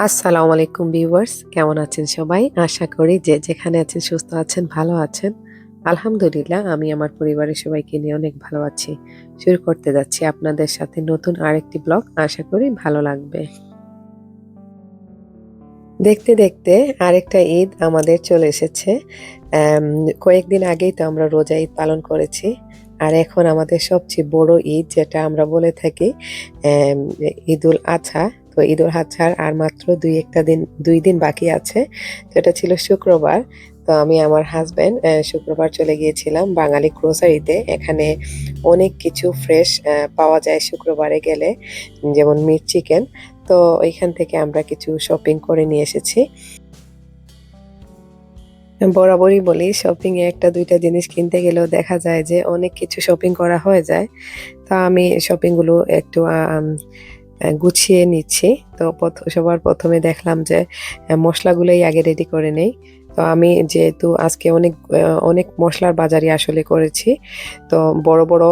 আসসালামু আলাইকুম ভিউয়ার্স, কেমন আছেন সবাই? আশা করি যে যেখানে আছেন, সুস্থ আছেন, ভালো আছেন। আলহামদুলিল্লাহ, আমি আমার পরিবারের সবাইকে নিয়ে অনেক ভালো আছি। শুরু করতে যাচ্ছি আপনাদের সাথে নতুন আরেকটি ব্লগ। আশা করি ভালো লাগবে। দেখতে দেখতে আরেকটা ঈদ আমাদের চলে এসেছে। কয়েকদিন আগেই তো আমরা রোজা ঈদ পালন করেছি। আর এখন আমাদের সবচেয়ে বড় ঈদ, যেটা আমরা বলে থাকি ঈদুল আজহা তো ঈদুল আজহার আর মাত্র দুই একটা দিন, দুই দিন বাকি আছে। সেটা ছিল শুক্রবার। তো আমি আমার হাজব্যান্ড শুক্রবার চলে গিয়েছিলাম বাঙালি গ্রোসারিতে এখানে অনেক কিছু ফ্রেশ পাওয়া যায় শুক্রবারে গেলে, যেমন মিট চিকেন তো ওইখান থেকে আমরা কিছু শপিং করে নিয়ে এসেছি। বরাবরই বলি শপিং এ একটা দুইটা জিনিস কিনতে গেলেও দেখা যায় যে অনেক কিছু শপিং করা হয়ে যায়। তা আমি শপিংগুলো একটু গুছিয়ে নিচ্ছি। তো সবার প্রথমে দেখলাম যে মশলাগুলোই আগে রেডি করে নেই। তো আমি যেহেতু আজকে অনেক অনেক মশলার বাজারই আসলে করেছি, তো বড় বড়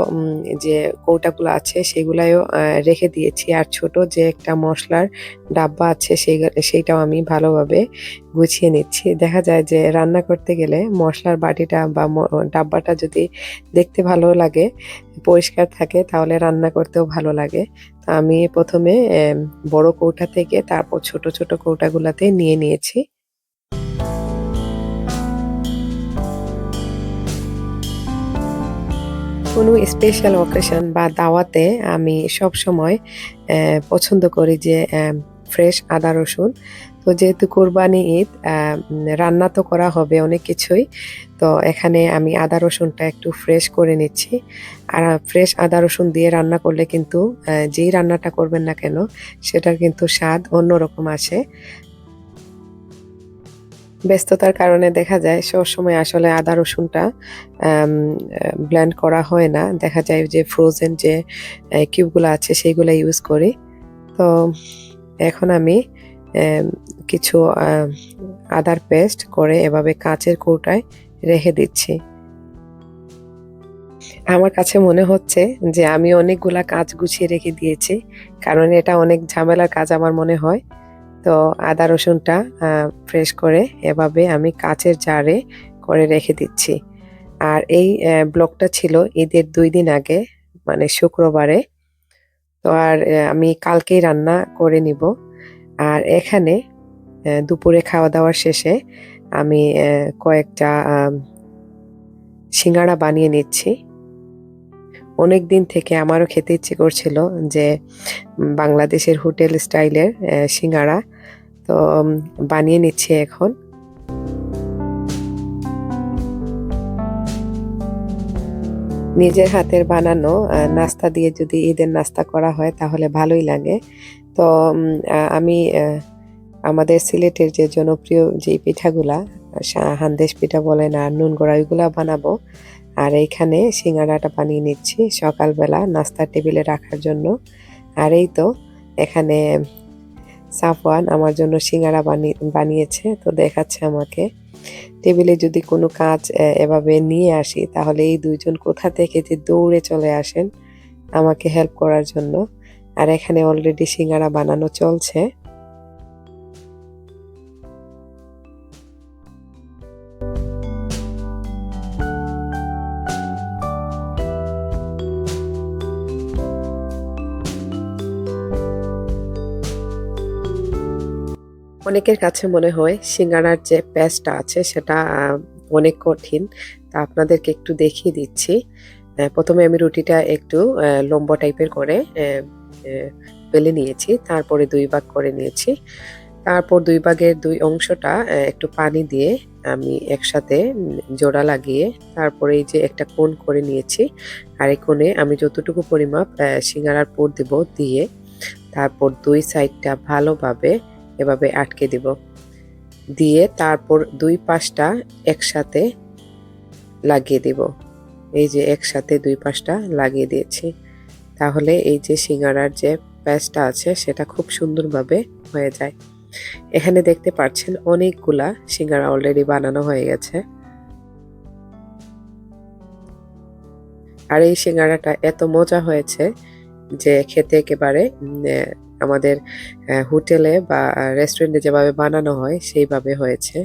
যে কৌটাগুলো আছে সেগুলাইও রেখে দিয়েছি। আর ছোট যে একটা মশলার ডাব্বা আছে সেই, সেইটাও আমি ভালোভাবে গুছিয়ে নিচ্ছি। দেখা যায় যে রান্না করতে গেলে মশলার বাটিটা বা ডাব্বাটা যদি দেখতে ভালো লাগে, পরিষ্কার থাকে, তাহলে রান্না করতেও ভালো লাগে। তো আমি প্রথমে বড় কৌটা থেকে তারপর ছোট ছোট কৌটাগুলাতে নিয়ে নিয়েছি। কোনো স্পেশাল অকেশন বা দাওয়াতে আমি সব সময় পছন্দ করি যে ফ্রেশ আদা রসুন। তো যেহেতু কোরবানি ঈদ রান্না তো করা হবে অনেক কিছুই, তো এখানে আমি আদা রসুনটা একটু ফ্রেশ করে নিচ্ছি। আর ফ্রেশ আদা রসুন দিয়ে রান্না করলে কিন্তু যেই রান্নাটা করবেন না কেন, সেটার কিন্তু স্বাদ অন্যরকম আসে। ব্যস্ততার কারণে দেখা যায় সবসময় আসলে আদা রসুনটা ব্ল্যান্ড করা হয় না। দেখা যায় যে ফ্রোজেন যে কিউবগুলো আছে সেইগুলো ইউজ করি। তো এখন আমি কিছু আদার পেস্ট করে এভাবে কাঁচের কৌটায় রেখে দিচ্ছি। আমার কাছে মনে হচ্ছে যে আমি অনেকগুলা কাজ গুছিয়ে রেখে দিয়েছি, কারণ এটা অনেক ঝামেলার কাজ আমার মনে হয়। তো আদা রসুনটা ফ্রেশ করে এভাবে আমি কাচের জারে করে রেখে দিচ্ছি। আর এই আহ, ব্লগটা ছিল ঈদের দুই দিন আগে মানে শুক্রবারে। তো আর আমি কালকেই রান্না করে নিব। আর এখানে দুপুরে খাওয়া দাওয়ার শেষে আমি কয়েকটা সিঙ্গাড়া বানিয়ে নিচ্ছি। অনেক দিন থেকে আমারও খেতে ইচ্ছে করছিল যে বাংলাদেশের হোটেল স্টাইলের সিঙ্গাড়া তো বানিয়ে নিচ্ছি এখন। নিজের হাতের বানানো নাস্তা দিয়ে যদি ঈদের নাস্তা করা হয় তাহলে ভালোই লাগে। তো আমি আমাদের সিলেটের যে জনপ্রিয় যে পিঠাগুলা হান্দেশ পিঠা বলেন আর নুন গোড়া, ওইগুলা বানাবো। আর এইখানে সিঙ্গাড়াটা বানিয়ে নিচ্ছি সকালবেলা নাস্তার টেবিলে রাখার জন্য। আর এই তো, এখানে সাফওয়ান আমার জন্য সিঙ্গারা বানিয়ে বানিয়েছে, তো দেখাচ্ছে আমাকে। টেবিলে যদি কোনো কাজ এভাবে নিয়ে আসি, তাহলে এই দুইজন কোথা থেকে যে দৌড়ে চলে আসেন, আমাকে হেল্প করার জন্য। আর এখানে অলরেডি সিঙ্গারা বানানো চলছে। অনেকের কাছে মনে হয় সিঙ্গারার যে পেস্টটা আছে সেটা অনেক কঠিন। তা আপনাদেরকে একটু দেখিয়ে দিচ্ছি। প্রথমে আমি রুটিটা একটু লম্বা টাইপের করে বেলে নিয়েছি। তারপরে দুই ভাগ করে নিয়েছি। তারপর দুই ভাগের দুই অংশটা একটু পানি দিয়ে আমি একসাথে জোড়া লাগিয়ে তারপরে এই যে একটা কোণ করে নিয়েছি। আর এই কোণে আমি যতটুকু পরিমাপ আহ, সিঙ্গাড়ার পুর দিব দিয়ে তারপর দুই সাইডটা ভালোভাবে এভাবে আটকে দিব। দিয়ে তারপর দুই পাশটা একসাথে লাগিয়ে দিব। এই যে একসাথে দুই পাশটা লাগিয়ে দিয়েছি। তাহলে এই যে সিঙ্গারার যে প্যাচটা আছে, সেটা খুব সুন্দরভাবে হয়ে যায়। এখানে দেখতে পাচ্ছেন অনেকগুলা সিঙ্গারা অলরেডি বানানো হয়ে গেছে। আর এই সিঙ্গারাটা এত মজা হয়েছে যে খেতে একেবারে আমাদের হোটেলে বা রেস্টুরেন্টে যেভাবে বানানো হয় সেইভাবে হয়েছে।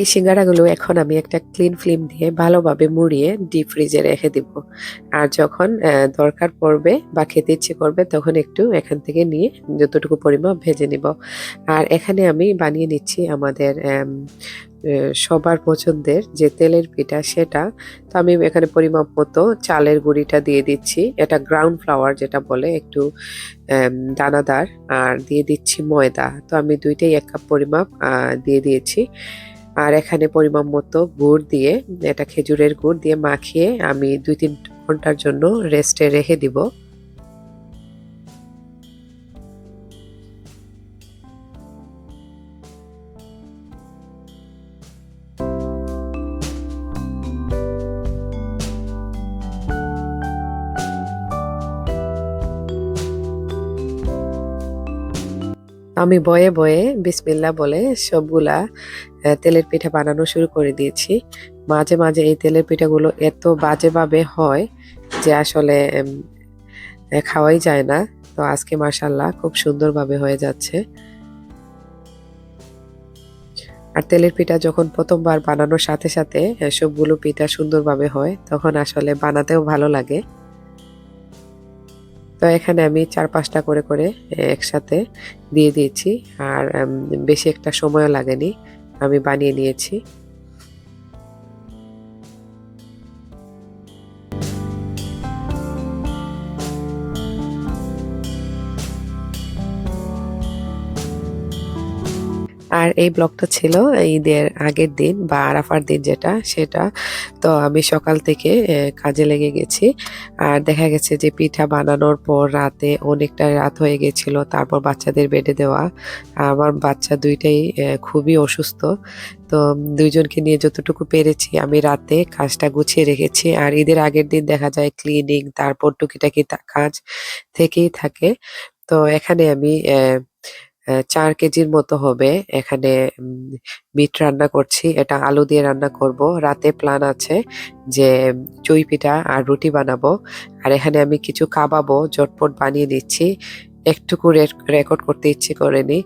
এই সিঙ্গারাগুলো এখন আমি একটা ক্লিন ফিল্ম দিয়ে ভালোভাবে মুড়িয়ে ডিপ ফ্রিজে রেখে দিব। আর যখন দরকার পড়বে বা খেতে ইচ্ছে করবে তখন একটু এখান থেকে নিয়ে যতটুকু পরিমাপ ভেজে নিব। আর এখানে আমি বানিয়ে নিচ্ছি আমাদের সবার পছন্দের যে তেলের পিঠা সেটা। তো আমি এখানে পরিমাপ মতো চালের গুঁড়িটা দিয়ে দিচ্ছি। এটা গ্রাউন্ড ফ্লাওয়ার যেটা বলে, একটু দানাদার। আর দিয়ে দিচ্ছি ময়দা। তো আমি দুইটাই এক কাপ পরিমাপ দিয়ে দিয়েছি। আর এখানে পরিমাণ মতো গুড় দিয়ে, এটা খেজুরের গুড় দিয়ে মাখিয়ে আমি দুই তিন ঘণ্টার জন্য রেস্টে রেখে দিব। আমি বয়ে বয়ে বিসমিল্লা বলে সবগুলা তেলের পিঠা বানানো শুরু করে দিয়েছি। মাঝে মাঝে এই তেলের পিঠাগুলো এত বাজেভাবে হয় যে আসলে খাওয়াই যায় না। তো আজকে মার্শাল্লাহ খুব সুন্দরভাবে হয়ে যাচ্ছে। আর তেলের পিঠা যখন প্রথমবার বানানোর সাথে সাথে সবগুলো পিঠা সুন্দরভাবে হয়, তখন আসলে বানাতেও ভালো লাগে। তো এখানে আমি চার পাঁচটা করে করে একসাথে দিয়ে দিয়েছি। আর বেশি একটা সময় লাগেনি। আমি বানিয়ে নিয়েছি। আর এই ব্লগটা ছিল ঈদের আগের দিন বা আরাফার দিন যেটা, সেটা। তো আমি সকাল থেকে কাজে লেগে গেছি। আর দেখা গেছে যে পিঠা বানানোর পর রাতে অনেকটা রাত হয়ে গেছিল, তারপর বাচ্চাদের বেডে দেওয়া। আমার বাচ্চা দুইটাই খুবই অসুস্থ। তো দুইজনকে নিয়ে যতটুকু পেরেছি, আমি রাতে কাজটা গুছিয়ে রেখেছি। আর ঈদের আগের দিন দেখা যায় ক্লিনিং তারপর টুকিটাকি কাজ থেকেই থাকে। তো এখানে আমি চার কেজির মতো হবে। এখানে মিট রান্না করছি। এটা আলু দিয়ে রান্না করব। রাতে প্ল্যান আছে যে চুই পিঠা আর রুটি বানাবো। আর এখানে আমি কিছু কাবাবও জটপট বানিয়ে দিচ্ছি। একটুকু রেকর্ড করতে ইচ্ছে করেনি।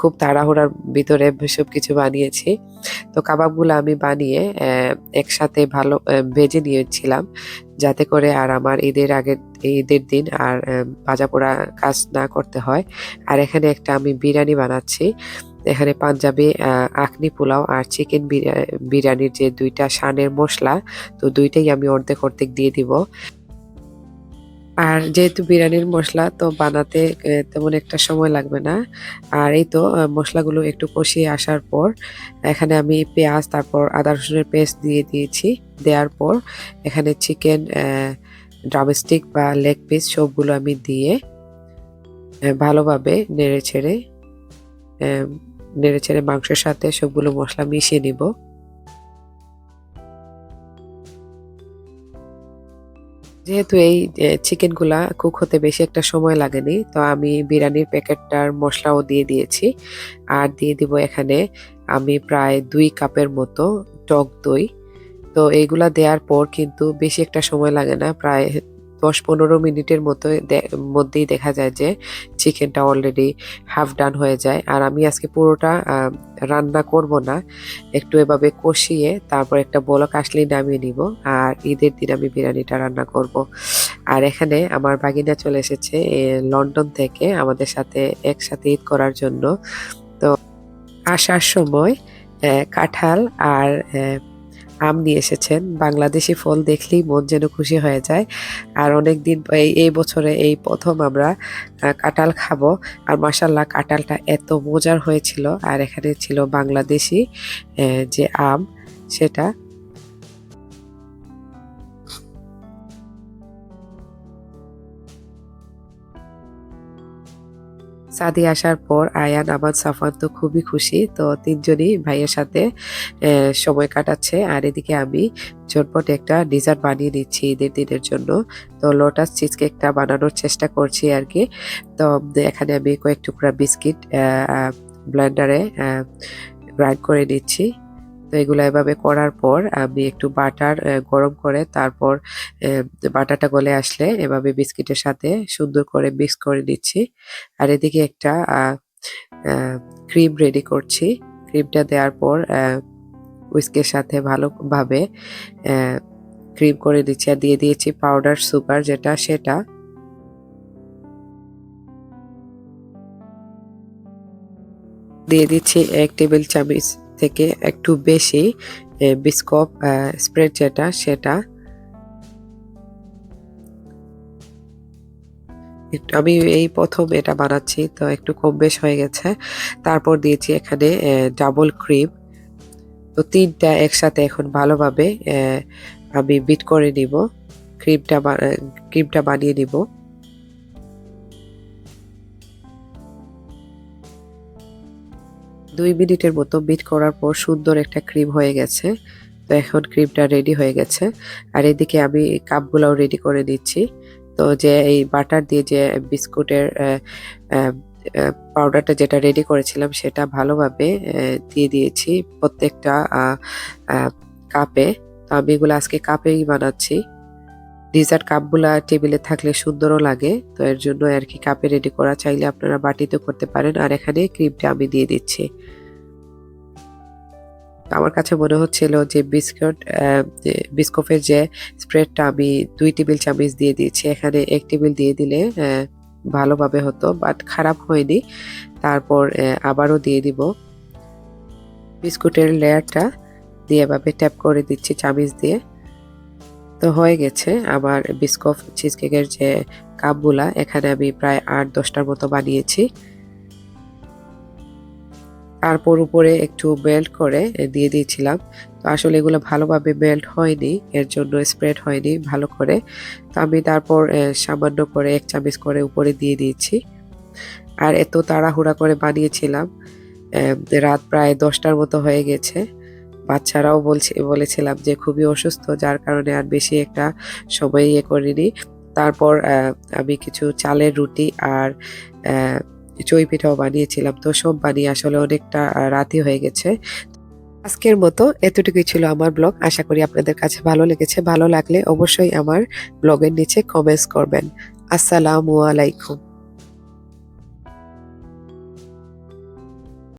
খুব তাড়াহুড়ার ভিতরে সব কিছু বানিয়েছি। তো কাবাবগুলো আমি বানিয়ে একসাথে ভালো ভেজে নিয়েছিলাম যাতে করে আর আমার ঈদের আগের, ঈদের দিন আর ভাজা পোড়া কাজ না করতে হয়। আর এখানে একটা আমি বিরিয়ানি বানাচ্ছি। এখানে পাঞ্জাবি আখনি পোলাও আর চিকেন বিরিয়ানির যে দুইটা সানের মশলা, তো দুইটাই আমি অর্ধেক অর্ধেক দিয়ে দিব। আর যেহেতু বিরিয়ানির মশলা তো বানাতে তেমন একটা সময় লাগবে না। আর এই তো মশলাগুলো একটু কষিয়ে আসার পর, এখানে আমি পেঁয়াজ, তারপর আদা রসুনের পেস্ট দিয়ে দিয়েছি। দেওয়ার পর এখানে চিকেন ড্রামস্টিক বা লেগ পিস সবগুলো আমি দিয়ে ভালোভাবে নেড়ে ছেড়ে নেড়ে ছেড়ে মাংসের সাথে সবগুলো মশলা মিশিয়ে নিব। যেহেতু এই চিকেনগুলা কুক হতে বেশি একটা সময় লাগেনি, তো আমি বিরিয়ানির প্যাকেটটার মশলাও দিয়ে দিয়েছি। আর দিয়ে দিব এখানে আমি প্রায় দুই কাপের মতো টক দই। তো এইগুলা দেওয়ার পর কিন্তু বেশি একটা সময় লাগে না, প্রায় দশ পনেরো মিনিটের মতো মধ্যেই দেখা যায় যে চিকেনটা অলরেডি হাফ ডান হয়ে যায়। আর আমি আজকে পুরোটা রান্না করব না, একটু এভাবে কষিয়ে তারপর একটা বলক আসলেই নামিয়ে নিব। আর ঈদের দিন আমি বিরিয়ানিটা রান্না করব। আর এখানে আমার বাগিনা চলে এসেছে লন্ডন থেকে আমাদের সাথে একসাথে ঈদ করার জন্য। তো আসার সময় কাঁঠাল আর আম নিয়ে এসেছেন। বাংলাদেশি ফল দেখলেই মন যেন খুশি হয়ে যায়। আর অনেক দিন এই বছরে এই প্রথম আমরা কাঁঠাল খাব। আর মাসাল্লাহ কাঁঠালটা এত মজার হয়েছিল। আর এখানে ছিল বাংলাদেশি যে আম, সেটা সাদি আসার পর আয়ান আমার সাফান তো খুবই খুশি। তো তিনজনই ভাইয়ের সাথে সময় কাটাচ্ছে। আর এদিকে আমি ঝটপট একটা ডিজার্ট বানিয়ে নিচ্ছি ঈদের দিনের জন্য। তো লোটাস চিজ কেকটা বানানোর চেষ্টা করছি আর কি। তো এখানে আমি কয়েক টুকরা বিস্কিট ব্লেন্ডারে গ্রাইন্ড করে নিচ্ছি। তো এগুলো এভাবে করার পর আমি একটু বাটার গরম করে তারপর বাটারটা গলে আসলে এভাবে বিস্কিটের সাথে সুন্দর করে মিক্স করে নিচ্ছি। আর এদিকে একটা ক্রিম রেডি করছি। ক্রিমটা দেওয়ার পর উইস্কের সাথে ভালোভাবে ক্রিম করে দিচ্ছি আর দিয়ে দিয়েছি পাউডার সুগার যেটা সেটা। দিয়ে দিচ্ছি এক টেবিল চামচ থেকে একটু বেশি বিস্কপ স্প্রেড যেটা, সেটা। আমি এই প্রথম এটা বানাচ্ছি, তো একটু কম বেশ হয়ে গেছে। তারপর দিয়েছি এখানে ডাবল ক্রিম তো তিনটা একসাথে এখন ভালোভাবে আমি বিট করে নিব। ক্রিমটা ক্রিমটা বানিয়ে নিব। দুই মিনিটের মতো বিট করার পর সুন্দর একটা ক্রিম হয়ে গেছে। তো এখন ক্রিমটা রেডি হয়ে গেছে। আর এদিকে আমি কাপগুলোও রেডি করে দিচ্ছি তো যে এই বাটার দিয়ে যে বিস্কুটের পাউডারটা যেটা রেডি করেছিলাম সেটা ভালোভাবে দিয়ে দিয়েছি প্রত্যেকটা কাপে তো আমি এগুলো আজকে কাপেই বানাচ্ছি। ডিজার্ট কাপগুলা টেবিলে থাকলে সুন্দরও লাগে, তো এর জন্য আর কি কাপে রেডি করা চাইলে আপনারা বাটিতে করতে পারেন। আর এখানে ক্রিমটা আমি দিয়ে দিচ্ছি। আমার কাছে মনে হচ্ছিল যে বিস্কুট বিস্কফের যে স্প্রেডটা আমি দুই টেবিল চামচ দিয়ে দিয়েছি। এখানে এক টেবিল দিয়ে দিলে ভালোভাবে হতো বাট খারাপ হয়নি। তারপর আবারও দিয়ে দিব। বিস্কুটের লেয়ারটা দিয়ে এভাবে ট্যাপ করে দিচ্ছি চামিচ দিয়ে। তো হয়ে গেছে। আমার বিস্কফ চিজ কেকের যে কাপগুলা, এখানে আমি প্রায় আট, দশটার মতো বানিয়েছি। তারপর উপরে একটু মেল্ট করে দিয়ে দিয়েছিলাম। তো আসলে এগুলো ভালোভাবে মেল্ট হয়নি, এর জন্য স্প্রেড হয়নি ভালো করে। তো আমি তারপর সামান্য করে এক চামচ করে উপরে দিয়ে দিয়েছি। আর এত তাড়াহুড়া করে বানিয়েছিলাম রাত প্রায় দশটার মতো হয়ে গেছে। বাচ্চারাও বলছে, বলেছিলাম যে খুবই অসুস্থ, যার কারণে আর বেশি একটা সময় ইয়ে করিনি। তারপর আমি কিছু চালের রুটি আর চই পিঠাও বানিয়েছিলাম। তো সব বানিয়ে আসলে অনেকটা রাতি হয়ে গেছে। আজকের মতো এতটুকুই ছিল আমার ব্লগ। আশা করি আপনাদের কাছে ভালো লেগেছে। ভালো লাগলে অবশ্যই আমার ব্লগের নিচে কমেন্টস করবেন। আসসালামু আলাইকুম।